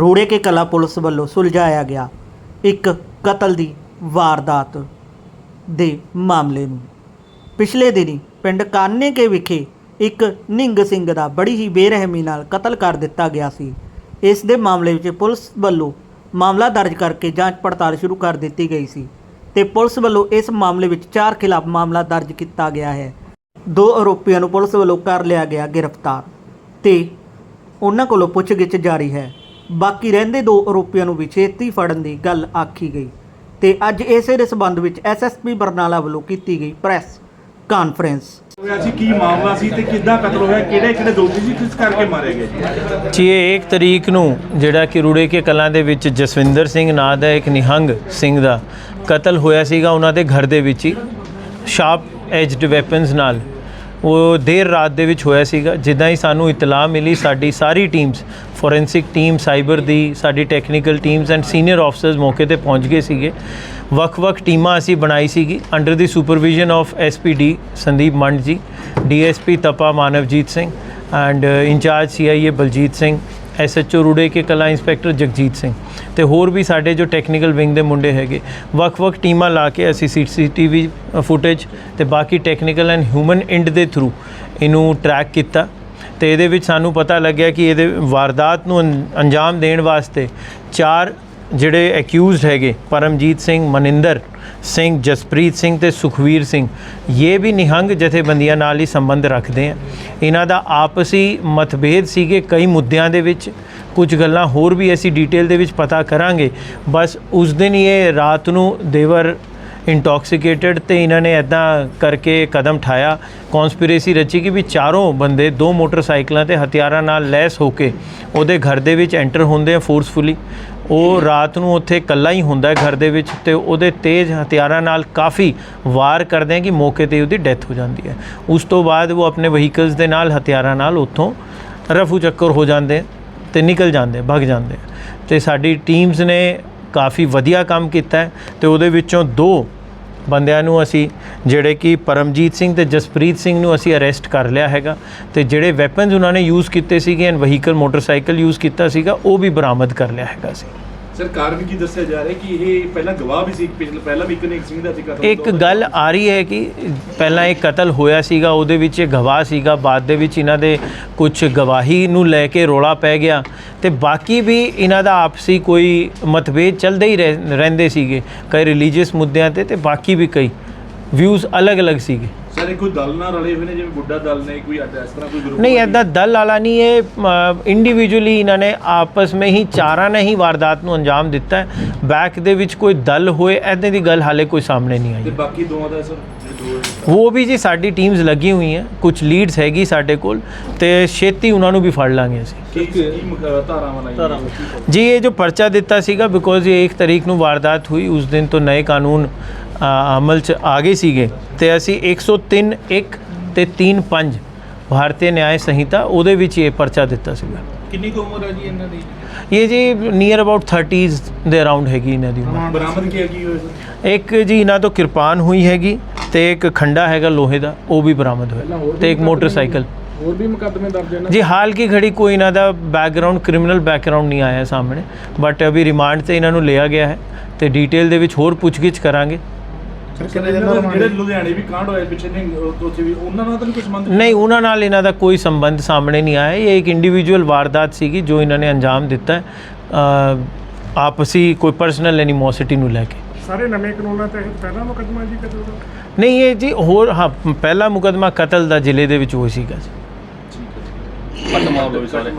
ਰੋੜੇ ਕੇ ਕਲਾ ਪੁਲਿਸ ਵੱਲੋਂ ਸੁਲਝਾਇਆ ਗਿਆ ਇੱਕ ਕਤਲ ਦੀ ਵਾਰਦਾਤ ਦੇ ਮਾਮਲੇ ਨੂੰ। ਪਿਛਲੇ ਦਿਨੀ ਪਿੰਡ ਕਾਨੇ ਕੇ ਵਿਖੇ ਇੱਕ ਨਿੰਗ ਸਿੰਘ ਦਾ ਬੜੀ ਹੀ ਬੇਰਹਿਮੀ ਨਾਲ ਕਤਲ ਕਰ ਦਿੱਤਾ ਗਿਆ ਸੀ। ਇਸ ਦੇ ਮਾਮਲੇ ਵਿੱਚ ਪੁਲਿਸ ਵੱਲੋਂ ਮਾਮਲਾ ਦਰਜ ਕਰਕੇ ਜਾਂਚ ਪੜਤਾਲ ਸ਼ੁਰੂ ਕਰ ਦਿੱਤੀ ਗਈ ਸੀ ਤੇ ਪੁਲਿਸ ਵੱਲੋਂ ਇਸ ਮਾਮਲੇ ਵਿੱਚ ਚਾਰ ਖਿਲਾਫ ਮਾਮਲਾ ਦਰਜ ਕੀਤਾ ਗਿਆ ਹੈ। ਦੋ ਆਰੋਪੀਆਂ ਨੂੰ ਪੁਲਿਸ ਵੱਲੋਂ ਕਰ ਲਿਆ ਗਿਆ ਗ੍ਰਿਫਤਾਰ ਤੇ ਉਹਨਾਂ ਕੋਲੋਂ ਪੁੱਛਗਿੱਛ ਜਾਰੀ ਹੈ। ਬਾਕੀ ਰਹਿੰਦੇ ਦੋ ਆਰੋਪੀਆਂ ਨੂੰ ਵੀ ਛੇਤੀ ਫੜਨ ਦੀ ਗੱਲ ਆਖੀ ਗਈ ਤੇ ਅੱਜ ਇਸੇ ਦੇ ਸਬੰਧ ਵਿੱਚ ਐਸਐਸਪੀ ਬਰਨਾਲਾ ਵੱਲੋਂ ਕੀਤੀ ਗਈ ਪ੍ਰੈਸ ਕਾਨਫਰੰਸ। ਹੋਇਆ ਸੀ ਕੀ ਮਾਮਲਾ ਸੀ ਤੇ ਕਿੱਦਾਂ ਕਤਲ ਹੋਇਆ? ਕਿਹੜੇ ਕਿਹੜੇ ਦੋਸ਼ੀ ਸੀ? ਕਿਸ ਕਰਕੇ ਮਾਰੇ ਗਏ ਜੀ ਜੀ ਇਹ 1 ਤਰੀਕ ਨੂੰ ਜਿਹੜਾ ਕਿ ਰੂੜੇ ਕੇ ਕਲਾਂ ਦੇ ਵਿੱਚ ਜਸਵਿੰਦਰ ਸਿੰਘ ਨਾਂ ਦਾ ਇੱਕ ਨਿਹੰਗ ਸਿੰਘ ਦਾ ਕਤਲ ਹੋਇਆ ਸੀਗਾ ਉਹਨਾਂ ਦੇ ਘਰ ਦੇ ਵਿੱਚ ਹੀ ਸ਼ਾਰਪ ਐਜਡ ਵੈਪਨਸ ਨਾਲ। ਉਹ ਦੇਰ ਰਾਤ ਦੇ ਵਿੱਚ ਹੋਇਆ ਸੀਗਾ। ਜਿੱਦਾਂ ਹੀ ਸਾਨੂੰ ਇਤਲਾਹ ਮਿਲੀ, ਸਾਡੀ ਸਾਰੀ ਟੀਮਸ ਫੋਰੈਂਸਿਕ ਟੀਮ ਸਾਈਬਰ ਦੀ, ਸਾਡੀ technical teams and senior officers ਮੌਕੇ ਤੇ ਪਹੁੰਚ ਗਏ ਸੀਗੇ। ਵੱਖ-ਵੱਖ ਟੀਮਾਂ ਅਸੀਂ ਬਣਾਈ ਸੀਗੀ। Under the supervision of SPD Sandeep Mand ji DSP Tapa Manavjit Singh and incharge CIA Baljit Singh SHO Roore Ke Kala inspector Jagjit Singh ਤੇ ਹੋਰ ਵੀ ਸਾਡੇ ਜੋ ਟੈਕਨੀਕਲ ਵਿੰਗ ਦੇ ਮੁੰਡੇ ਹੈਗੇ, ਵੱਖ-ਵੱਖ ਟੀਮਾਂ ਲਾ ਕੇ ਅਸੀਂ ਸੀਸੀਟੀਵੀ ਫੁਟੇਜ ਤੇ ਬਾਕੀ ਟੈਕਨੀਕਲ ਐਂਡ ਹਿਊਮਨ ਇੰਡ ਦੇ ਥਰੂ ਇਹਨੂੰ ਟਰੈਕ ਕੀਤਾ ਤੇ ਇਹਦੇ ਵਿੱਚ ਸਾਨੂੰ ਪਤਾ ਲੱਗਿਆ ਕਿ ਇਹਦੇ ਵਾਰਦਾਤ ਨੂੰ ਅੰ- ਅੰਜਾਮ ਦੇਣ ਵਾਸਤੇ ਚਾਰ ਜਿਹੜੇ ਅਕਿਊਜ਼ਡ ਹੈਗੇ, ਪਰਮਜੀਤ ਸਿੰਘ, ਮਨਿੰਦਰ ਸਿੰਘ, ਜਸਪ੍ਰੀਤ ਸਿੰਘ ਤੇ ਸੁਖਵੀਰ ਸਿੰਘ, ਇਹ ਵੀ ਨਿਹੰਗ ਜਥੇਬੰਦੀਆਂ ਨਾਲ ਹੀ ਸੰਬੰਧ ਰੱਖਦੇ ਆ। ਇਹਨਾਂ ਦਾ ਆਪਸੀ ਮਤਭੇਦ ਸੀਗੇ ਕਈ ਮੁੱਦਿਆਂ ਦੇ ਵਿੱਚ। ਕੁਝ ਗੱਲਾਂ ਹੋਰ ਵੀ ਅਸੀਂ ਡਿਟੇਲ ਦੇ ਵਿੱਚ ਪਤਾ ਕਰਾਂਗੇ। ਬਸ ਉਸ ਦਿਨ ਹੀ ਇਹ ਰਾਤ ਨੂੰ ਦੇਵਰ ਇੰਟੌਕਸੀਕੇਟਡ ਤੇ ਇਹਨਾਂ ਨੇ ਐਦਾਂ ਕਰਕੇ ਕਦਮ ਠਾਇਆ। ਕਨਸਪੀਰੇਸੀ ਰਚੀ ਕਿ ਵੀ ਚਾਰੋਂ ਬੰਦੇ ਦੋ ਮੋਟਰਸਾਈਕਲਾਂ ਤੇ ਹਥਿਆਰਾਂ ਨਾਲ ਲੈਸ ਹੋ ਕੇ ਉਹਦੇ ਘਰ ਦੇ ਵਿੱਚ ਐਂਟਰ ਹੁੰਦੇ ਆ ਫੋਰਸਫੁਲੀ ਉਹ ਰਾਤ ਨੂੰ ਉੱਥੇ ਇਕੱਲਾ ਹੀ ਹੁੰਦਾ ਘਰ ਦੇ ਵਿੱਚ ਤੇ ਉਹਦੇ ਤੇਜ਼ ਹਥਿਆਰਾਂ ਨਾਲ ਕਾਫੀ ਵਾਰ ਕਰਦੇ ਆ ਕਿ ਮੌਕੇ ਤੇ ਉਹਦੀ ਡੈਥ ਹੋ ਜਾਂਦੀ ਹੈ। ਉਸ ਤੋਂ ਬਾਅਦ ਉਹ ਆਪਣੇ ਵਹੀਕਲਸ ਦੇ ਨਾਲ ਹਥਿਆਰਾਂ ਨਾਲ ਉੱਥੋਂ ਰਫੂ ਚੱਕਰ ਹੋ ਜਾਂਦੇ ਆ ਤੇ ਨਿਕਲ ਜਾਂਦੇ ਆ, ਭੱਗ ਜਾਂਦੇ ਆ। ਤੇ ਸਾਡੀ ਟੀਮਸ ਨੇ ਕਾਫੀ ਵਧੀਆ ਕੰਮ ਕੀਤਾ ਹੈ ਤੇ ਉਹਦੇ ਵਿੱਚੋਂ ਦੋ ਬੰਦਿਆਂ ਨੂੰ ਅਸੀਂ, ਜਿਹੜੇ ਕਿ ਪਰਮਜੀਤ ਸਿੰਘ ਤੇ ਜਸਪ੍ਰੀਤ ਸਿੰਘ ਨੂੰ ਅਸੀਂ ਅਰੈਸਟ ਕਰ ਲਿਆ ਹੈਗਾ ਤੇ ਜਿਹੜੇ ਵੈਪਨਸ ਉਹਨਾਂ ਨੇ ਯੂਜ਼ ਕੀਤੇ ਸੀਗੇ ਐਂਡ ਵਹੀਕਲ ਮੋਟਰਸਾਈਕਲ ਯੂਜ਼ ਕੀਤਾ ਸੀਗਾ, ਉਹ ਵੀ ਬਰਾਮਦ ਕਰ ਲਿਆ ਹੈਗਾ ਸੀ। ਸਰ ਕਾਰਨ ਕੀ ਦੱਸਿਆ ਜਾ ਰਿਹਾ ਕਿ ਇਹ ਪਹਿਲਾਂ ਗਵਾਹ ਵੀ ਸੀ ਪਿਛਲੇ ਪਹਿਲਾਂ ਵੀ ਇੱਕ ਸਿੰਘ ਦਾ ਕਤਲ ਇੱਕ ਗੱਲ ਆ ਰਹੀ ਹੈ ਕਿ ਪਹਿਲਾਂ ਇੱਕ ਕਤਲ ਹੋਇਆ ਸੀਗਾ ਉਹਦੇ ਵਿੱਚ ਇਹ ਗਵਾਹ ਸੀਗਾ ਬਾਅਦ ਦੇ ਵਿੱਚ ਇਹਨਾਂ ਦੇ ਕੁਝ ਗਵਾਹੀ ਨੂੰ ਲੈ ਕੇ ਰੋਲਾ ਪੈ ਗਿਆ ਤੇ ਬਾਕੀ ਵੀ ਇਹਨਾਂ ਦਾ ਆਪਸੀ ਕੋਈ ਮਤਭੇਦ ਚੱਲਦੇ ਹੀ ਰਹਿ- ਰਹਿੰਦੇ ਸੀਗੇ ਕਈ ਰਿਲੀਜੀਅਸ ਮੁੱਦਿਆਂ ਤੇ ਤੇ ਬਾਕੀ ਵੀ ਕਈ ਵਿਊਜ਼ ਅਲੱਗ-ਅਲੱਗ ਸੀਗੇ। ਸਰ ਕੋਈ ਦਲ ਨਾਲ ਰਲੇ ਹੋਏ ਨੇ ਜਿਵੇਂ ਬੁੱਢਾ ਦਲ ਨੇ ਕੋਈ ਅੱਡ- ਇਸ ਤਰ੍ਹਾਂ ਕੋਈ ਗਰੁੱਪ ਨਹੀਂ ਐਦਾਂ ਦਲ ਵਾਲਾ ਨਹੀਂ ਇਹ ਇੰਡੀਵਿਜੂਅਲੀ ਇਹਨਾਂ ਨੇ ਆਪਸ ਵਿੱਚ ਹੀ ਚਾਰਾਂ ਨੇ ਹੀ ਵਾਰਦਾਤ ਨੂੰ ਅੰਜਾਮ ਦਿੱਤਾ ਹੈ। ਬੈਕ ਦੇ ਵਿੱਚ ਕੋਈ ਦਲ ਹੋਏ ਐਦਾਂ ਦੀ ਗੱਲ ਹਾਲੇ ਕੋਈ ਸਾਹਮਣੇ ਨਹੀਂ ਆਈ। ਤੇ ਬਾਕੀ ਦੋਵਾਂ ਦਾ ਸਰ। ਉਹ ਵੀ ਜੀ ਸਾਡੀ ਟੀਮਸ ਲੱਗੀ ਹੋਈ ਹੈ ਕੁਝ ਲੀਡਸ ਹੈਗੀ ਸਾਡੇ ਕੋਲ ਤੇ ਛੇਤੀ ਉਹਨਾਂ ਨੂੰ ਵੀ ਫੜ ਲਾਂਗੇ ਅਸੀਂ। ਜੀ ਇਹ ਜੋ ਪਰਚਾ ਦਿੱਤਾ ਸੀਗਾ ਬਿਕੋਜ਼ ਇਹ 1 ਤਰੀਕ ਨੂੰ ਵਾਰਦਾਤ ਹੋਈ ਉਸ ਦਿਨ ਤੋਂ ਨਏ ਕਾਨੂੰਨ ਅਮਲ ਚ ਆ ਗਏ ਸੀਗੇ ਤੇ ਅਸੀਂ 103 1 ਤੇ 3 5 ਭਾਰਤੀ ਨਿਆਂ ਸੰਹਿਤਾ ਉਹਦੇ ਵਿੱਚ ਇਹ ਪਰਚਾ ਦਿੱਤਾ ਸੀਗਾ। ਕਿੰਨੀ ਕੁ ਉਮਰ ਹੈ ਜੀ ਇਹਨਾਂ ਦੀ? ਇਹ ਜੀ ਨੀਅਰ ਅਬਾਊਟ 30s ਦੇ ਅਰਾਊਂਡ ਹੈਗੀ ਇਹਨਾਂ ਦੀ ਉਮਰ। ਬਰਾਮਦ ਕੀ ਸਰ ਇੱਕ ਜੀ ਇਹਨਾਂ ਤੋਂ ਕਿਰਪਾਨ ਹੋਈ ਹੈਗੀ ਤੇ ਇੱਕ ਖੰਡਾ ਹੈਗਾ ਲੋਹੇ ਦਾ ਉਹ ਵੀ ਬਰਾਮਦ ਹੋਇਆ ਤੇ ਇੱਕ ਮੋਟਰਸਾਈਕਲ। ਹੋਰ ਵੀ ਮੁਕੱਦਮੇ ਦਰਜ ਹਨ ਜੀ ਹਾਲ ਕੀ ਘੜੀ ਕੋਈ ਇਹਨਾਂ ਦਾ ਬੈਕਗ੍ਰਾਉਂਡ ਕ੍ਰਿਮੀਨਲ ਬੈਕਗ੍ਰਾਉਂਡ ਨਹੀਂ ਆਇਆ ਸਾਹਮਣੇ ਬਟ ਅਭੀ ਰਿਮਾਂਡ ਤੇ ਇਹਨਾਂ ਨੂੰ ਲਿਆ ਗਿਆ ਹੈ ਤੇ ਡਿਟੇਲ ਦੇ ਵਿੱਚ ਹੋਰ ਪੁੱਛਗਿੱਛ ਕਰਾਂਗੇ। ਜਿਹੜੇ ਲੁਧਿਆਣੇ ਵੀ ਕਾਂਡ ਹੋਏ ਪਿੱਛੇ ਨੇ ਉਹ- ਉੱਥੇ ਵੀ ਉਹਨਾਂ ਨਾਲ ਤਾਂ ਨਹੀਂ ਕੋਈ ਸੰਬੰਧ ਨਹੀਂ ਉਹਨਾਂ ਨਾਲ ਇਹਨਾਂ ਦਾ ਕੋਈ ਸੰਬੰਧ ਸਾਹਮਣੇ ਨਹੀਂ ਆਇਆ। ਇਹ ਇੱਕ ਇੰਡੀਵਿਜੂਅਲ ਵਾਰਦਾਤ ਸੀਗੀ ਜੋ ਇਹਨਾਂ ਨੇ ਅੰਜਾਮ ਦਿੱਤਾ ਹੈ ਅ, ਆਪਸੀ ਕੋਈ ਪਰਸਨਲ ਐਨੀਮੋਸਿਟੀ ਨੂੰ ਲੈ ਕੇ। ਸਾਰੇ ਨਵੇਂ ਕਾਨੂੰਨਾਂ ਤਹਿਤ ਪਹਿਲਾ ਮੁਕੱਦਮਾ ਜੀ ਕਤਲ ਦਾ? ਨਹੀਂ ਇਹ ਜੀ ਹੋਰ ਹਾਂ ਪਹਿਲਾ ਮੁਕਦਮਾ ਕਤਲ ਦਾ ਜ਼ਿਲ੍ਹੇ ਦੇ ਵਿੱਚ ਹੋਇਆ ਸੀਗਾ ਜੀ। ਪੱਟ ਮਾਰ ਲਓ ਸਾਰੇ।